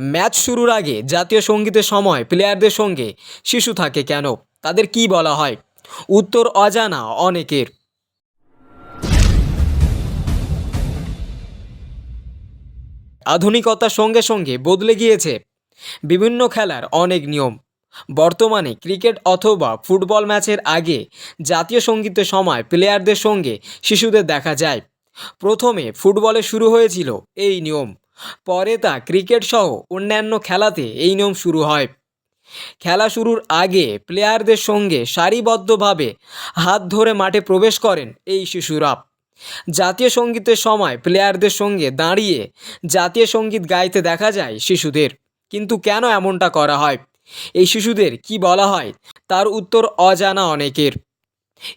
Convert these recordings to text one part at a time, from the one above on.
Match শুরুর আগে জাতীয় সঙ্গীতের সময় প্লেয়ারদের সঙ্গে শিশু থাকে কেন? তাদের কি বলা হয়? উত্তর অজানা অনেকের। আধুনিকতার সঙ্গে সঙ্গে বদলে গিয়েছে বিভিন্ন খেলার অনেক নিয়ম। বর্তমানে ক্রিকেট অথবা ফুটবল ম্যাচের আগে জাতীয় সঙ্গীতের সময় প্লেয়ারদের সঙ্গে শিশুদের দেখা যায়। প্রথমে ফুটবলে শুরু হয়েছিল এই নিয়ম। পরে তা ক্রিকেট সহ অন্যান্য খেলাতে এই নিয়ম শুরু হয়। খেলা শুরুর আগে প্লেয়ারদের সঙ্গে সারিবদ্ধভাবে হাত ধরে মাঠে প্রবেশ করেন এই শিশুরা। জাতীয় সঙ্গীতের সময় প্লেয়ারদের সঙ্গে দাঁড়িয়ে জাতীয় সংগীত গাইতে দেখা যায় শিশুদের। কিন্তু কেন এমনটা করা হয়? এই শিশুদের কি বলা হয়? তার উত্তর অজানা অনেকের।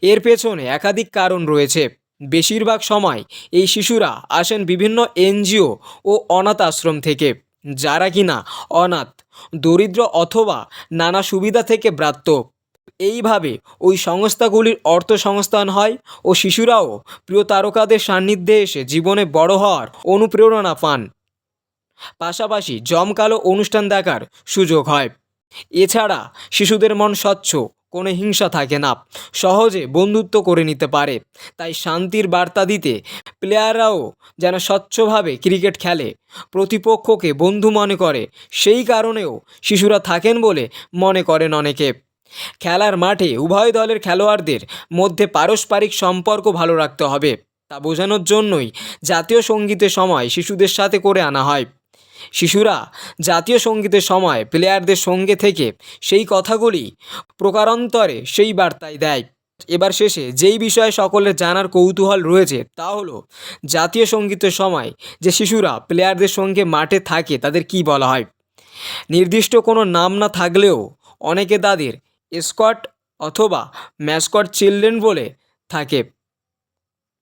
এর পেছনে একাধিক কারণ রয়েছে। বেশিরভাগ সময় এই শিশুরা আসেন বিভিন্ন এনজিও ও অনাথ আশ্রম থেকে, যারা কিনা অনাথ, দরিদ্র অথবা নানা সুবিধা থেকে ব্রাত্য এইভাবে ওই সংস্থাগুলির অর্থ সংস্থান হয় ও শিশুরাও প্রিয় তারকাদের সান্নিধ্যে এসে জীবনে বড় হওয়ার অনুপ্রেরণা পান। পাশাপাশি জমকালো অনুষ্ঠান দেখার সুযোগ হয়। এছাড়া শিশুদের মন স্বচ্ছ কোনো হিংসা থাকে না। সহজে বন্ধুত্ব করে নিতে পারে। তাই শান্তির বার্তা দিতে প্লেয়াররাও যেন স্বচ্ছভাবে ক্রিকেট খেলে। প্রতিপক্ষকে বন্ধু মনে করে। সেই কারণেও শিশুরা থাকেন বলে মনে করেন অনেকে। খেলার মাঠে উভয় দলের খেলোয়াড়দের মধ্যে পারস্পরিক সম্পর্ক ভালো রাখতে হবে। তা বোঝানোর জন্যই জাতীয় সঙ্গীতের সময় শিশুদের সাথে করে আনা হয়। শিশুরা জাতীয় সঙ্গীতের সময় প্লেয়ারদের সঙ্গে থেকে সেই কথাগুলি প্রকারান্তরে সেই বার্তায় দেয়। এবার শেষে যেই বিষয়ে সকলের জানার কৌতূহল রয়েছে তা হলো, জাতীয় সঙ্গীতের সময় যে শিশুরা প্লেয়ারদের সঙ্গে মাঠে থাকে তাদের কি বলা হয়? নির্দিষ্ট কোনো নাম না থাকলেও অনেকে তাদের স্কট অথবা ম্যাসকট চিলড্রেন বলে থাকে।